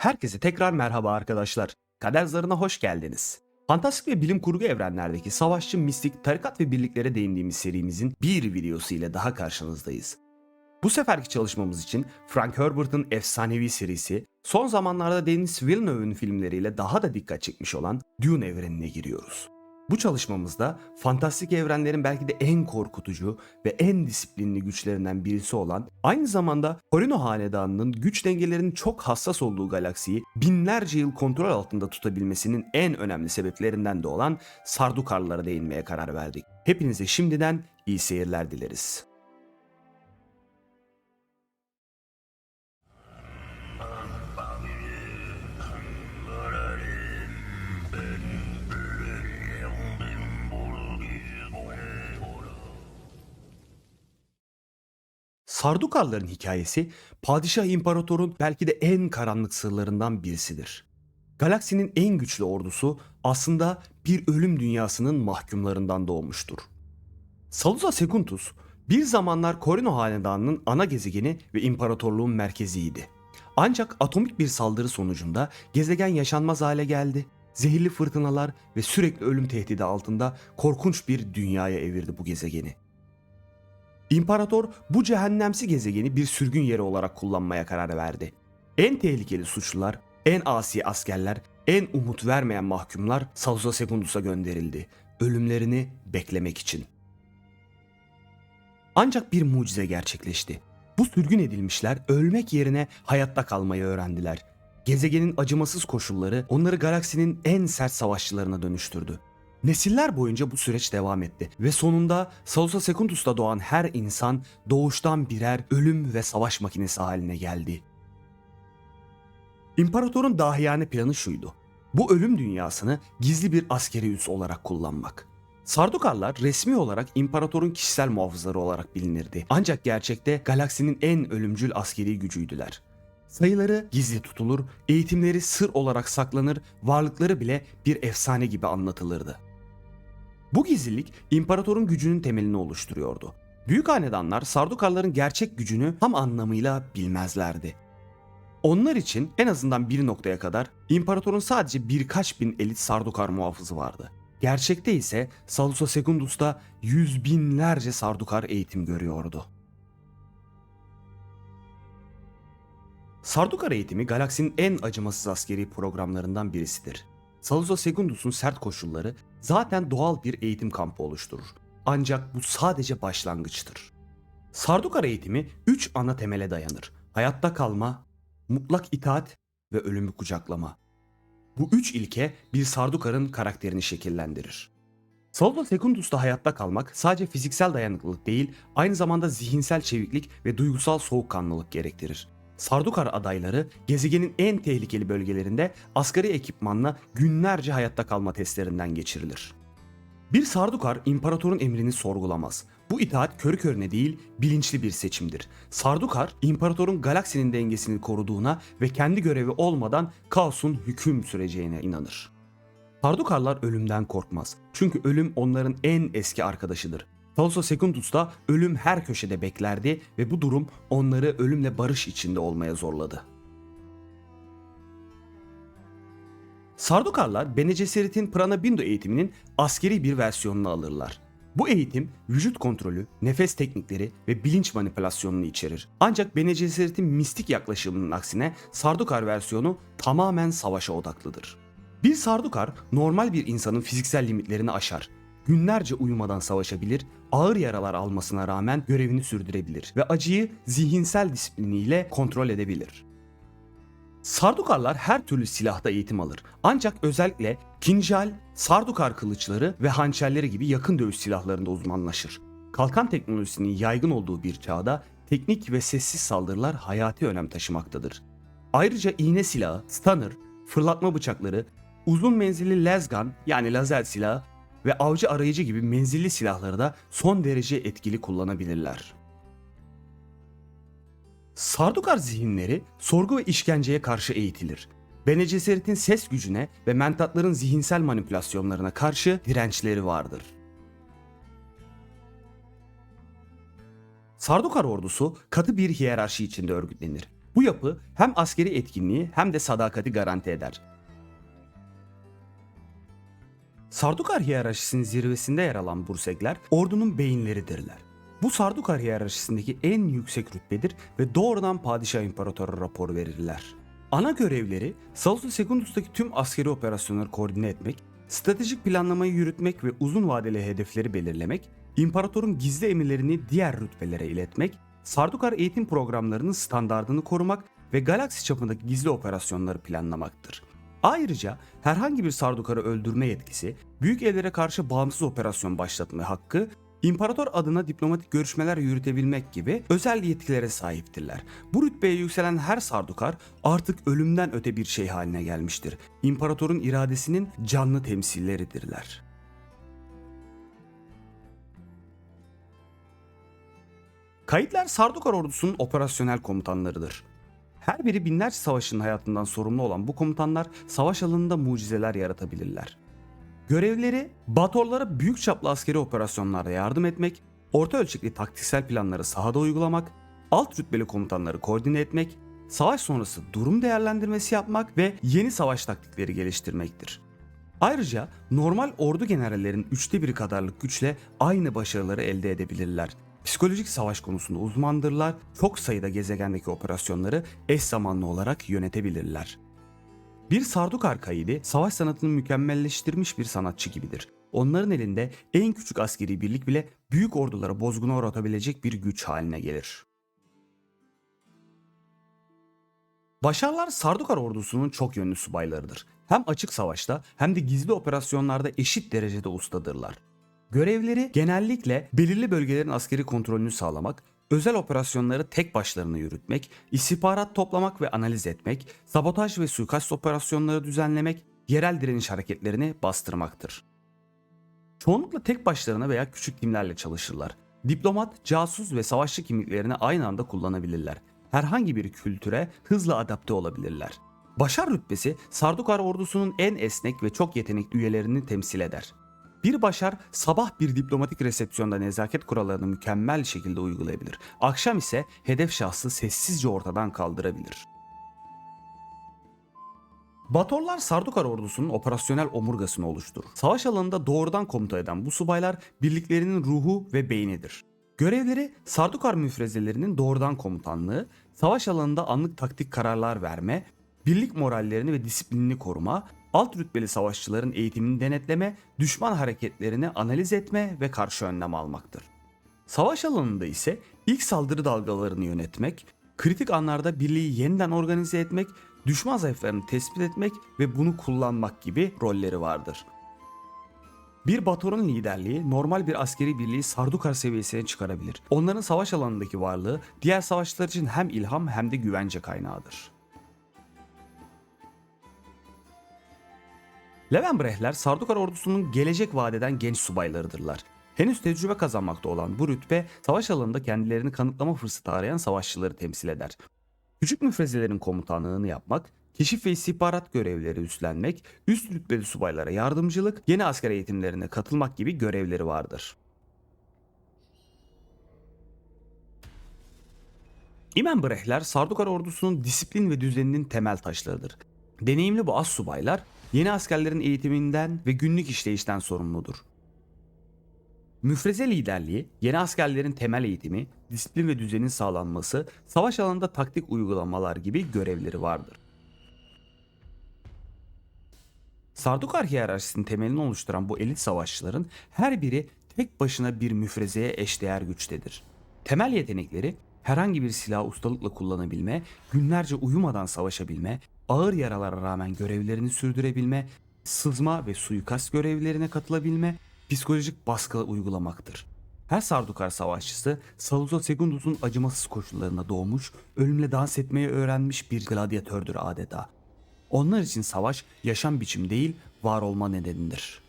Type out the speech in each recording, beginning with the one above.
Herkese tekrar merhaba arkadaşlar. Kader Zarı'na hoş geldiniz. Fantastik ve bilim kurgu evrenlerdeki savaşçı, mistik, tarikat ve birliklere değindiğimiz serimizin bir videosu ile daha karşınızdayız. Bu seferki çalışmamız için Frank Herbert'ın efsanevi serisi, son zamanlarda Denis Villeneuve'ün filmleriyle daha da dikkat çekmiş olan Dune evrenine giriyoruz. Bu çalışmamızda fantastik evrenlerin belki de en korkutucu ve en disiplinli güçlerinden birisi olan, aynı zamanda Corino Hanedanı'nın güç dengelerinin çok hassas olduğu galaksiyi binlerce yıl kontrol altında tutabilmesinin en önemli sebeplerinden de olan Sardukarlara değinmeye karar verdik. Hepinize şimdiden iyi seyirler dileriz. Sardukarların hikayesi padişah imparatorun belki de en karanlık sırlarından birisidir. Galaksinin en güçlü ordusu aslında bir ölüm dünyasının mahkumlarından doğmuştur. Salusa Secundus bir zamanlar Corino Hanedanı'nın ana gezegeni ve imparatorluğun merkeziydi. Ancak atomik bir saldırı sonucunda gezegen yaşanmaz hale geldi. Zehirli fırtınalar ve sürekli ölüm tehdidi altında korkunç bir dünyaya evirdi bu gezegeni. İmparator bu cehennemsi gezegeni bir sürgün yeri olarak kullanmaya karar verdi. En tehlikeli suçlular, en asi askerler, en umut vermeyen mahkumlar Salusa Secundus'a gönderildi. Ölümlerini beklemek için. Ancak bir mucize gerçekleşti. Bu sürgün edilmişler ölmek yerine hayatta kalmayı öğrendiler. Gezegenin acımasız koşulları onları galaksinin en sert savaşçılarına dönüştürdü. Nesiller boyunca bu süreç devam etti ve sonunda Salusa Secundus'ta doğan her insan doğuştan birer ölüm ve savaş makinesi haline geldi. İmparatorun dahiyane planı şuydu. Bu ölüm dünyasını gizli bir askeri üs olarak kullanmak. Sardukarlar resmi olarak imparatorun kişisel muhafızları olarak bilinirdi. Ancak gerçekte galaksinin en ölümcül askeri gücüydüler. Sayıları gizli tutulur, eğitimleri sır olarak saklanır, varlıkları bile bir efsane gibi anlatılırdı. Bu gizlilik imparatorun gücünün temelini oluşturuyordu. Büyük hanedanlar Sardukarların gerçek gücünü tam anlamıyla bilmezlerdi. Onlar için en azından bir noktaya kadar imparatorun sadece birkaç bin elit Sardukar muhafızı vardı. Gerçekte ise Salusa Secundus'ta yüz binlerce Sardukar eğitim görüyordu. Sardukar eğitimi galaksinin en acımasız askeri programlarından birisidir. Salusa Secundus'un sert koşulları zaten doğal bir eğitim kampı oluşturur. Ancak bu sadece başlangıçtır. Sardukar eğitimi 3 ana temele dayanır. Hayatta kalma, mutlak itaat ve ölümü kucaklama. Bu üç ilke bir Sardukar'ın karakterini şekillendirir. Salusa Secundus'ta hayatta kalmak sadece fiziksel dayanıklılık değil, aynı zamanda zihinsel çeviklik ve duygusal soğukkanlılık gerektirir. Sardukar adayları gezegenin en tehlikeli bölgelerinde asgari ekipmanla günlerce hayatta kalma testlerinden geçirilir. Bir Sardukar imparatorun emrini sorgulamaz. Bu itaat körü körüne değil, bilinçli bir seçimdir. Sardukar, imparatorun galaksinin dengesini koruduğuna ve kendi görevi olmadan kaosun hüküm süreceğine inanır. Sardukarlar ölümden korkmaz. Çünkü ölüm onların en eski arkadaşıdır. Salusa Secundus da ölüm her köşede beklerdi ve bu durum onları ölümle barış içinde olmaya zorladı. Sardukarlar Bene Gesserit'in Prana Bindu eğitiminin askeri bir versiyonunu alırlar. Bu eğitim vücut kontrolü, nefes teknikleri ve bilinç manipülasyonunu içerir. Ancak Bene Gesserit'in mistik yaklaşımının aksine Sardukar versiyonu tamamen savaşa odaklıdır. Bir Sardukar normal bir insanın fiziksel limitlerini aşar. Günlerce uyumadan savaşabilir, ağır yaralar almasına rağmen görevini sürdürebilir ve acıyı zihinsel disipliniyle kontrol edebilir. Sardukarlar her türlü silahta eğitim alır. Ancak özellikle kinjal, sardukar kılıçları ve hançerleri gibi yakın dövüş silahlarında uzmanlaşır. Kalkan teknolojisinin yaygın olduğu bir çağda teknik ve sessiz saldırılar hayati önem taşımaktadır. Ayrıca iğne silahı, stunner, fırlatma bıçakları, uzun menzilli lasgun yani lazer silahı ve avcı arayıcı gibi menzilli silahları da son derece etkili kullanabilirler. Sardukar zihinleri sorgu ve işkenceye karşı eğitilir. Bene Gesserit'in ses gücüne ve mentatların zihinsel manipülasyonlarına karşı dirençleri vardır. Sardukar ordusu katı bir hiyerarşi içinde örgütlenir. Bu yapı hem askeri etkinliği hem de sadakati garanti eder. Sardukar hiyerarşisinin zirvesinde yer alan Bursegler ordunun beyinleridirler. Bu Sardukar hiyerarşisindeki en yüksek rütbedir ve doğrudan padişah imparatora rapor verirler. Ana görevleri Salus Secundus'taki tüm askeri operasyonları koordine etmek, stratejik planlamayı yürütmek ve uzun vadeli hedefleri belirlemek, imparatorun gizli emirlerini diğer rütbelere iletmek, Sardukar eğitim programlarının standardını korumak ve galaksi çapındaki gizli operasyonları planlamaktır. Ayrıca herhangi bir Sardukar'ı öldürme yetkisi, büyük evlere karşı bağımsız operasyon başlatma hakkı, imparator adına diplomatik görüşmeler yürütebilmek gibi özel yetkilere sahiptirler. Bu rütbeye yükselen her Sardukar artık ölümden öte bir şey haline gelmiştir. İmparatorun iradesinin canlı temsilleridirler. Kayıtlar Sardukar ordusunun operasyonel komutanlarıdır. Her biri binlerce savaşın hayatından sorumlu olan bu komutanlar savaş alanında mucizeler yaratabilirler. Görevleri Batorlara büyük çaplı askeri operasyonlarda yardım etmek, orta ölçekli taktiksel planları sahada uygulamak, alt rütbeli komutanları koordine etmek, savaş sonrası durum değerlendirmesi yapmak ve yeni savaş taktikleri geliştirmektir. Ayrıca normal ordu generallerin üçte biri kadarlık güçle aynı başarıları elde edebilirler. Psikolojik savaş konusunda uzmandırlar, çok sayıda gezegendeki operasyonları eş zamanlı olarak yönetebilirler. Bir Sardukar kaidi savaş sanatını mükemmelleştirmiş bir sanatçı gibidir. Onların elinde en küçük askeri birlik bile büyük ordulara bozguna uğratabilecek bir güç haline gelir. Başarlar Sardukar ordusunun çok yönlü subaylarıdır. Hem açık savaşta hem de gizli operasyonlarda eşit derecede ustadırlar. Görevleri genellikle belirli bölgelerin askeri kontrolünü sağlamak, özel operasyonları tek başlarına yürütmek, istihbarat toplamak ve analiz etmek, sabotaj ve suikast operasyonları düzenlemek, yerel direniş hareketlerini bastırmaktır. Çoğunlukla tek başlarına veya küçük timlerle çalışırlar. Diplomat, casus ve savaşçı kimliklerini aynı anda kullanabilirler. Herhangi bir kültüre hızla adapte olabilirler. Başar rütbesi Sardukar ordusunun en esnek ve çok yetenekli üyelerini temsil eder. Bir başar sabah bir diplomatik resepsiyonda nezaket kurallarını mükemmel şekilde uygulayabilir. Akşam ise hedef şahsı sessizce ortadan kaldırabilir. Batorlar Sardukar ordusunun operasyonel omurgasını oluşturur. Savaş alanında doğrudan komuta eden bu subaylar birliklerinin ruhu ve beynidir. Görevleri Sardukar müfrezelerinin doğrudan komutanlığı, savaş alanında anlık taktik kararlar verme, birlik morallerini ve disiplinini koruma, alt rütbeli savaşçıların eğitimini denetleme, düşman hareketlerini analiz etme ve karşı önlem almaktır. Savaş alanında ise ilk saldırı dalgalarını yönetmek, kritik anlarda birliği yeniden organize etmek, düşman zayıflarını tespit etmek ve bunu kullanmak gibi rolleri vardır. Bir Bator'un liderliği normal bir askeri birliği Sardukar seviyesine çıkarabilir. Onların savaş alanındaki varlığı diğer savaşçılar için hem ilham hem de güvence kaynağıdır. Levenbrechler Sardukar ordusunun gelecek vadeden genç subaylarıdırlar. Henüz tecrübe kazanmakta olan bu rütbe savaş alanında kendilerini kanıtlama fırsatı arayan savaşçıları temsil eder. Küçük müfrezelerin komutanlığını yapmak, keşif ve istihbarat görevleri üstlenmek, üst rütbeli subaylara yardımcılık, yeni asker eğitimlerine katılmak gibi görevleri vardır. İmenbrehler Sardukar ordusunun disiplin ve düzeninin temel taşlarıdır. Deneyimli bu az subaylar yeni askerlerin eğitiminden ve günlük işleyişten sorumludur. Müfreze liderliği, yeni askerlerin temel eğitimi, disiplin ve düzenin sağlanması, savaş alanında taktik uygulamalar gibi görevleri vardır. Sardukar hiyerarşisinin temelini oluşturan bu elit savaşçıların her biri tek başına bir müfrezeye eşdeğer güçtedir. Temel yetenekleri herhangi bir silahı ustalıkla kullanabilme, günlerce uyumadan savaşabilme, ağır yaralara rağmen görevlerini sürdürebilme, sızma ve suikast görevlerine katılabilme, psikolojik baskı uygulamaktır. Her Sardukar savaşçısı Saluzzo Segundus'un acımasız koşullarında doğmuş, ölümle dans etmeyi öğrenmiş bir gladyatördür adeta. Onlar için savaş yaşam biçim değil, var olma nedenidir.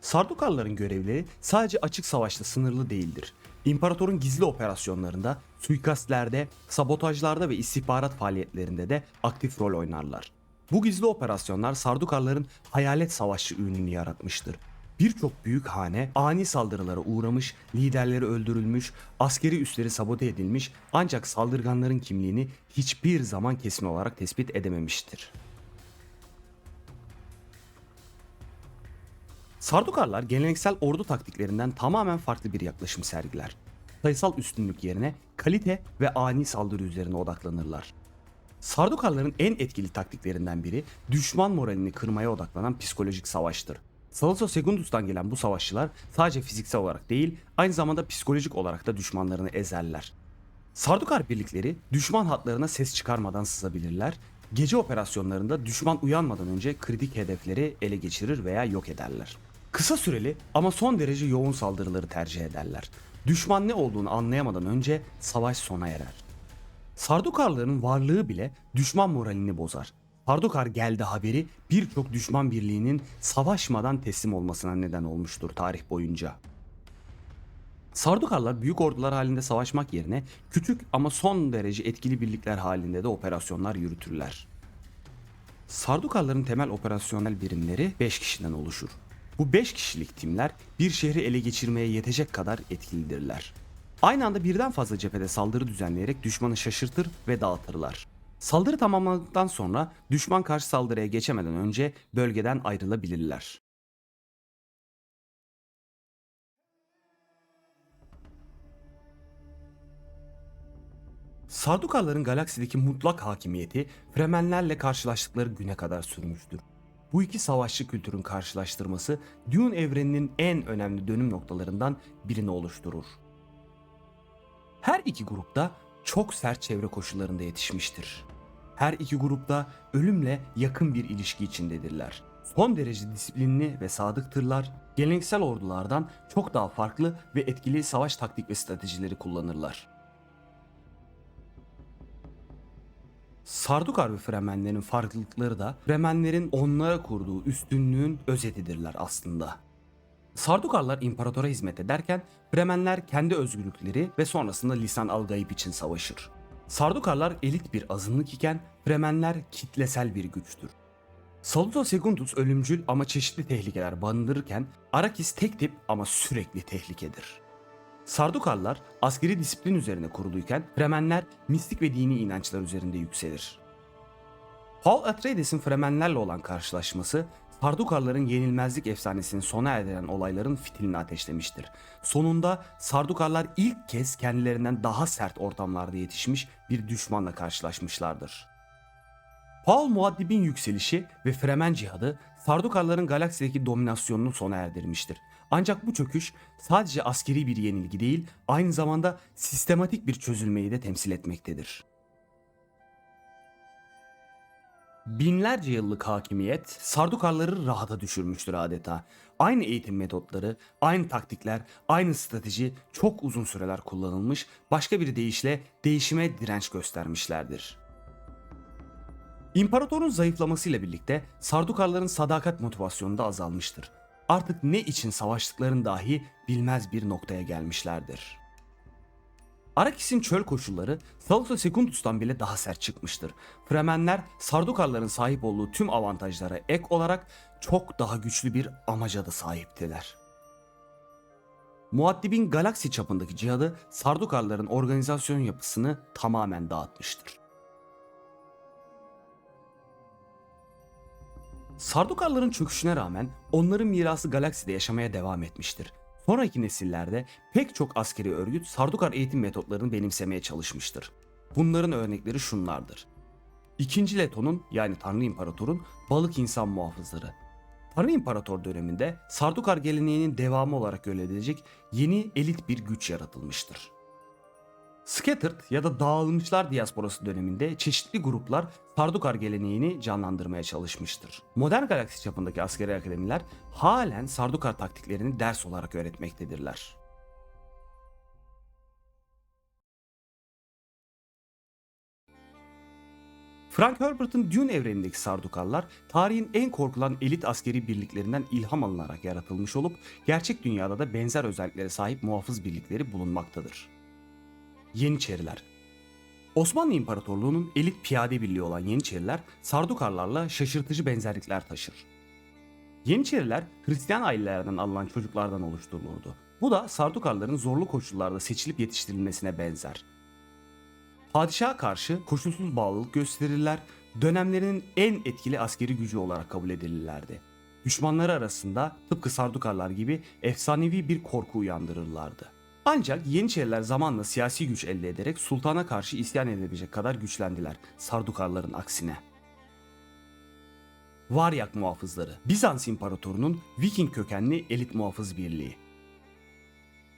Sardukarların görevleri sadece açık savaşla sınırlı değildir. İmparatorun gizli operasyonlarında, suikastlerde, sabotajlarda ve istihbarat faaliyetlerinde de aktif rol oynarlar. Bu gizli operasyonlar Sardukarların hayalet savaşçı ününü yaratmıştır. birçok büyük hane ani saldırılara uğramış, liderleri öldürülmüş, askeri üsleri sabote edilmiş ancak saldırganların kimliğini hiçbir zaman kesin olarak tespit edememiştir. Sardukarlar geleneksel ordu taktiklerinden tamamen farklı bir yaklaşım sergiler. Sayısal üstünlük yerine kalite ve ani saldırı üzerine odaklanırlar. Sardukarların en etkili taktiklerinden biri düşman moralini kırmaya odaklanan psikolojik savaştır. Salazzo Segundus'tan gelen bu savaşçılar sadece fiziksel olarak değil, aynı zamanda psikolojik olarak da düşmanlarını ezerler. Sardukar birlikleri düşman hatlarına ses çıkarmadan sızabilirler. Gece operasyonlarında düşman uyanmadan önce kritik hedefleri ele geçirir veya yok ederler. Kısa süreli ama son derece yoğun saldırıları tercih ederler. Düşman ne olduğunu anlayamadan önce savaş sona erer. Sardukarların varlığı bile düşman moralini bozar. Sardukar geldi haberi birçok düşman birliğinin savaşmadan teslim olmasına neden olmuştur tarih boyunca. Sardukarlar büyük ordular halinde savaşmak yerine küçük ama son derece etkili birlikler halinde de operasyonlar yürütürler. Sardukarların temel operasyonel birimleri 5 kişiden oluşur. Bu 5 kişilik timler bir şehri ele geçirmeye yetecek kadar etkilidirler. Aynı anda birden fazla cephede saldırı düzenleyerek düşmanı şaşırtır ve dağıtırlar. Saldırı tamamlandıktan sonra düşman karşı saldırıya geçemeden önce bölgeden ayrılabilirler. Sardukarların galaksideki mutlak hakimiyeti Fremenlerle karşılaştıkları güne kadar sürmüştür. Bu iki savaşçı kültürün karşılaştırması Dune evreninin en önemli dönüm noktalarından birini oluşturur. Her iki grupta çok sert çevre koşullarında yetişmiştir. Her iki grupta ölümle yakın bir ilişki içindedirler. Son derece disiplinli ve sadıktırlar. Geleneksel ordulardan çok daha farklı ve etkili savaş taktik ve stratejileri kullanırlar. Sardukar ve Fremenlerin farklılıkları da Fremenlerin onlara kurduğu üstünlüğün özetidirler aslında. Sardukarlar imparatora hizmet ederken Fremenler kendi özgürlükleri ve sonrasında lisan algayip için savaşır. Sardukarlar elit bir azınlık iken Fremenler kitlesel bir güçtür. Saludo Segundus ölümcül ama çeşitli tehlikeler barındırırken Arakis tek tip ama sürekli tehlikedir. Sardukarlar askeri disiplin üzerine kuruluyken Fremenler mistik ve dini inançlar üzerinde yükselir. Paul Atreides'in Fremenlerle olan karşılaşması Sardukarların yenilmezlik efsanesini sona erdiren olayların fitilini ateşlemiştir. Sonunda Sardukarlar ilk kez kendilerinden daha sert ortamlarda yetişmiş bir düşmanla karşılaşmışlardır. Paul Muaddib'in yükselişi ve Fremen cihadı Sardukarların galaksideki dominasyonunu sona erdirmiştir. Ancak bu çöküş sadece askeri bir yenilgi değil, aynı zamanda sistematik bir çözülmeyi de temsil etmektedir. Binlerce yıllık hakimiyet Sardukarları rahata düşürmüştür adeta. Aynı eğitim metotları, aynı taktikler, aynı strateji çok uzun süreler kullanılmış, başka bir deyişle değişime direnç göstermişlerdir. İmparatorun zayıflamasıyla birlikte Sardukarların sadakat motivasyonu da azalmıştır. Artık ne için savaştıklarını dahi bilmez bir noktaya gelmişlerdir. Arakis'in çöl koşulları Salusa Secundus'tan bile daha sert çıkmıştır. Fremenler Sardukarların sahip olduğu tüm avantajlara ek olarak çok daha güçlü bir amaca da sahiptiler. Muaddib'in galaksi çapındaki cihadı Sardukarların organizasyon yapısını tamamen dağıtmıştır. Sardukarların çöküşüne rağmen onların mirası galakside yaşamaya devam etmiştir. Sonraki nesillerde pek çok askeri örgüt Sardukar eğitim metotlarını benimsemeye çalışmıştır. Bunların örnekleri şunlardır. İkinci Leto'nun yani Tanrı İmparator'un balık insan muhafızları. Tanrı İmparator döneminde Sardukar geleneğinin devamı olarak görülecek yeni elit bir güç yaratılmıştır. Scattered ya da dağılmışlar diasporası döneminde çeşitli gruplar Sardukar geleneğini canlandırmaya çalışmıştır. Modern galaksi çapındaki askeri akademiler halen Sardukar taktiklerini ders olarak öğretmektedirler. Frank Herbert'ın Dune evrenindeki Sardukarlar tarihin en korkulan elit askeri birliklerinden ilham alınarak yaratılmış olup gerçek dünyada da benzer özelliklere sahip muhafız birlikleri bulunmaktadır. Yeniçeriler Osmanlı İmparatorluğu'nun elit piyade birliği olan Yeniçeriler Sardukarlarla şaşırtıcı benzerlikler taşır. Yeniçeriler Hristiyan ailelerden alınan çocuklardan oluşturulurdu. Bu da Sardukarların zorlu koşullarda seçilip yetiştirilmesine benzer. Padişaha karşı koşulsuz bağlılık gösterirler, dönemlerinin en etkili askeri gücü olarak kabul edilirlerdi. Düşmanları arasında tıpkı Sardukarlar gibi efsanevi bir korku uyandırırlardı. Ancak Yeniçeriler zamanla siyasi güç elde ederek sultana karşı isyan edebilecek kadar güçlendiler Sardukarların aksine. Varyak muhafızları, Bizans İmparatoru'nun Viking kökenli elit muhafız birliği.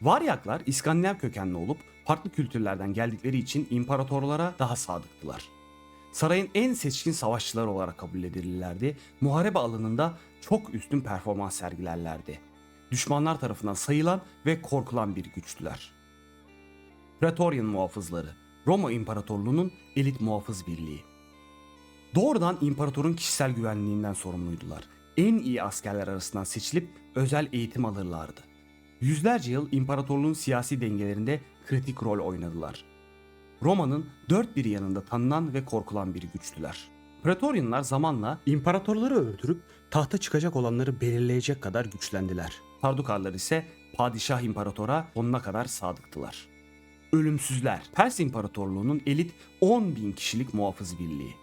Varyaklar İskandinav kökenli olup farklı kültürlerden geldikleri için imparatorlara daha sadıktılar. Sarayın en seçkin savaşçıları olarak kabul edilirlerdi. Muharebe alanında çok üstün performans sergilerlerdi. Düşmanlar tarafından sayılan ve korkulan bir güçtüler. Praetorian muhafızları, Roma İmparatorluğu'nun elit muhafız birliği. Doğrudan imparatorun kişisel güvenliğinden sorumluydular. En iyi askerler arasından seçilip özel eğitim alırlardı. Yüzlerce yıl imparatorluğun siyasi dengelerinde kritik rol oynadılar. Roma'nın dört bir yanında tanınan ve korkulan bir güçtüler. Praetorianlar zamanla imparatorları öldürüp tahta çıkacak olanları belirleyecek kadar güçlendiler. Sardukarlar ise padişah imparatora sonuna kadar sadıktılar. Ölümsüzler, Pers İmparatorluğu'nun elit 10 bin kişilik muhafız birliği.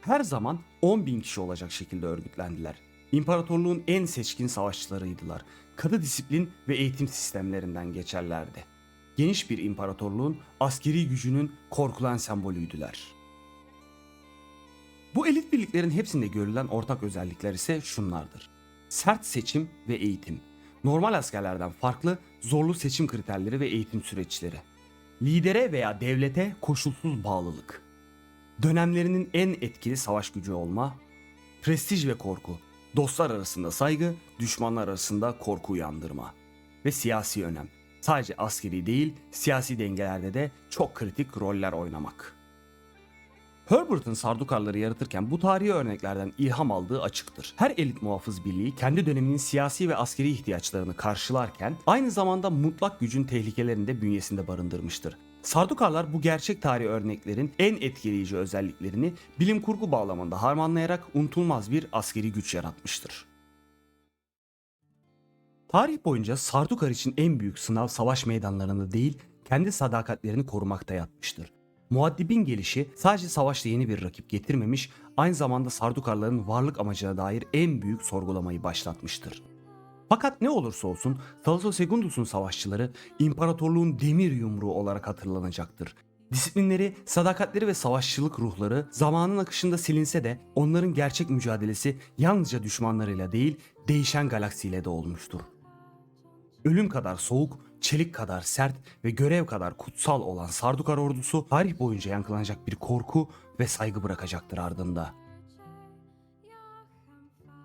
Her zaman 10 bin kişi olacak şekilde örgütlendiler. İmparatorluğun en seçkin savaşçılarıydılar. Katı disiplin ve eğitim sistemlerinden geçerlerdi. Geniş bir imparatorluğun askeri gücünün korkulan sembolüydüler. Bu elit birliklerin hepsinde görülen ortak özellikler ise şunlardır. Sert seçim ve eğitim. Normal askerlerden farklı zorlu seçim kriterleri ve eğitim süreçleri. Lidere veya devlete koşulsuz bağlılık. Dönemlerinin en etkili savaş gücü olma. Prestij ve korku. Dostlar arasında saygı, düşmanlar arasında korku uyandırma. Ve siyasi önem. Sadece askeri değil, siyasi dengelerde de çok kritik roller oynamak. Herbert'ın Sardukarları yaratırken bu tarihi örneklerden ilham aldığı açıktır. Her elit muhafız birliği kendi döneminin siyasi ve askeri ihtiyaçlarını karşılarken aynı zamanda mutlak gücün tehlikelerini de bünyesinde barındırmıştır. Sardukarlar bu gerçek tarih örneklerin en etkileyici özelliklerini bilim kurgu bağlamında harmanlayarak unutulmaz bir askeri güç yaratmıştır. Tarih boyunca Sardukar için en büyük sınav savaş meydanlarında değil, kendi sadakatlerini korumakta yatmıştır. Muaddibin gelişi sadece savaşta yeni bir rakip getirmemiş, aynı zamanda Sardukarların varlık amacına dair en büyük sorgulamayı başlatmıştır. Fakat ne olursa olsun Thalasso Segundus'un savaşçıları imparatorluğun demir yumruğu olarak hatırlanacaktır. Disiplinleri, sadakatleri ve savaşçılık ruhları zamanın akışında silinse de onların gerçek mücadelesi yalnızca düşmanlarıyla değil değişen galaksiyle de olmuştur. Ölüm kadar soğuk, çelik kadar sert ve görev kadar kutsal olan Sardukar ordusu tarih boyunca yankılanacak bir korku ve saygı bırakacaktır ardında.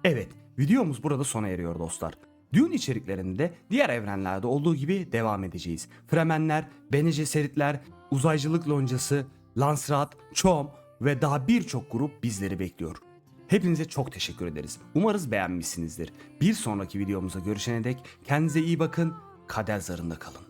Evet, videomuz burada sona eriyor dostlar. Dune içeriklerinde diğer evrenlerde olduğu gibi devam edeceğiz. Fremenler, Bene Gesseritler, Uzaycılık Loncası, Lansrat, Chom ve daha birçok grup bizleri bekliyor. Hepinize çok teşekkür ederiz. Umarız beğenmişsinizdir. Bir sonraki videomuza görüşene dek kendinize iyi bakın, kader zarında kalın.